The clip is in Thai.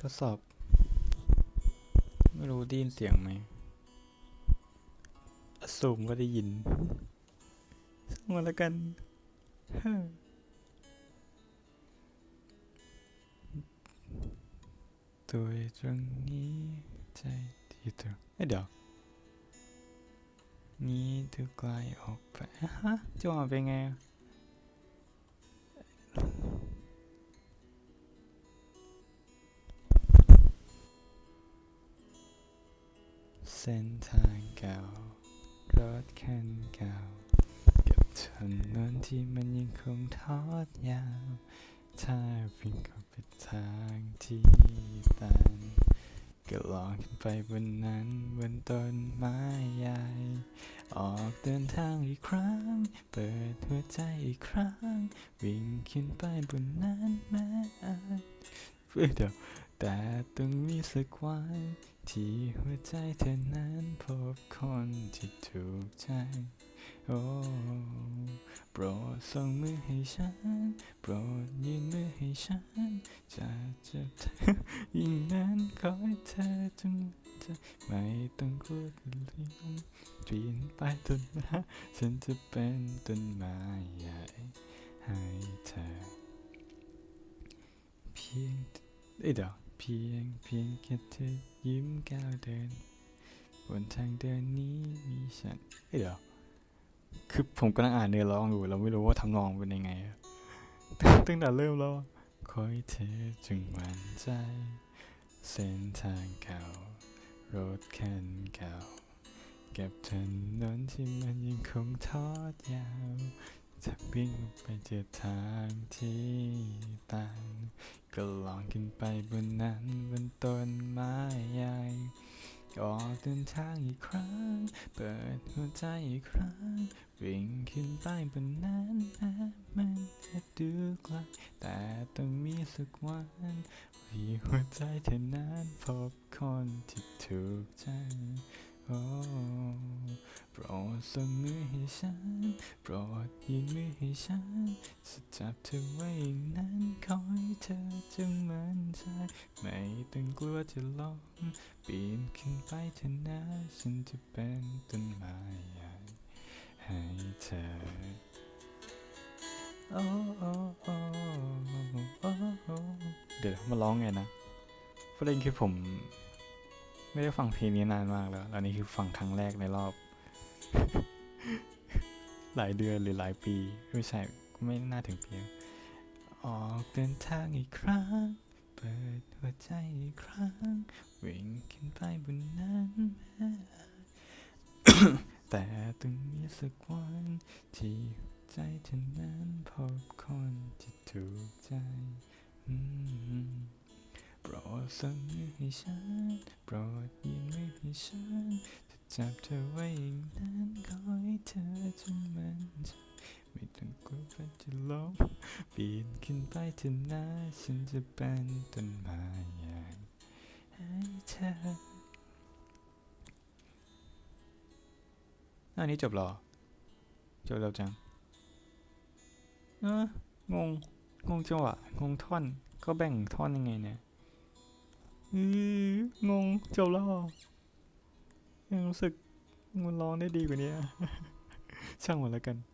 ทดสอบ ไม่รู้ได้ยินเสียงไหมสูมก็ได้ยินส่งมาแล้วกันฮ่าโดยตรงนี้ใจที่เธอเดี๋ยวนี้เธอไกลออกไปฮะจะออกไปไง เส้นทางเก่า รถคันเก่า กับถนนที่มันยังคงทอดยาว ถ้าวิ่งก็เป็นทางที่ตันก็ลองขึ้นไปบนนั้นบนต้นไม้ใหญ่ ออกเดินทางอีกครั้ง เปิดหัวใจอีกครั้ง วิ่งขึ้นไปบนนั้นแม้อาจเอ้ยเดี๋ยวแต่ต้องมีสักวัน ที่หัวใจเธอนั้นพบคนที่ถูกใจ โอ้โปรดส่งมือให้ฉัน โปรดยื่นมือให้ฉัน จะจะเธอยิ่งนั้นขอให้เธอจงจะไม่ต้องกลัวลืมปีนไปต้นไม้ฉันจะเป็นต้นไม้ใหญ่ให้เธอ เพียงเอ้ยเดี๋ยว เพียงเพียงแค่เธอยิ้มก้าวเดิน บนทางเดินนี้มีฉันเอ้ยเดี๋ยวคือผมกำลังอ่านเนื้อร้องอยู่เราไม่รู้ว่าทำนองเป็นยังไงตั้งแต่เริ่มแล้วอะขอให้เธอจึงมั่นใจ เส้นทางเก่ารถคันเก่าเก็บถนนที่มันยังคงทอดยาว จะวิ่งไปเจอทางที่ต่างก็ลองขึ้นไปบนนั้นบนต้นไม้ใหญ่ออกเดินทางอีกครั้ง เปิดหัวใจอีกครั้ง วิ่งขึ้นไปบนนั้นแม้มันจะดูไกลแต่ต้องมีสักวันที่หัวใจเธอนั้นพบคนที่ถูกใจ โปรดส่งมือให้ฉัน โปรดยืนมือให้ฉันจะจับเธอไว้อย่างนั้นขอให้เธอจงมั่นใจ ไม่ต้องกลัวจะล้มปีนขึ้นไปเถอะนะฉันจะเป็นต้นไม้ใหญ่ให้เธอ โอ้โอ้โอ้โอ้เดี๋ยวมาร้องไงนะประเด็นคือผม ไม่ได้ฟังเพลงนี้นานมากแล้ว แล้วนี่คือฟังครั้งแรกในรอบ หลายเดือนหรือหลายปี ไม่ใช่ ไม่น่าถึงปี ออกเดินทางอีกครั้ง เปิดหัวใจอีกครั้ง วิ่งขึ้นไปบนนั้น แต่ต้องมีสักวันที่ใจเธอนั้นพบคนที่ถูกใจ อืม รดสั่งมือให้ฉัน โปรดยืนมือให้ฉันจะจับเธอไว้อย่างนั้นขอให้เธอจงมั่นใจไม่ต้องกลัวว่าจะล้มปีนขึ้นไปเถอะนะฉันจะเป็นต้นไม้ใหญ่ให้เธออันนี้จบหรอ จบแล้วจังเอองง งงจังหวะ งงท่อน ก็แบ่งท่อนยังไงเนี่ย งงจบแล้วเหรอยังรู้สึกมันร้องได้ดีกว่านี้ช่างมันแล้วกัน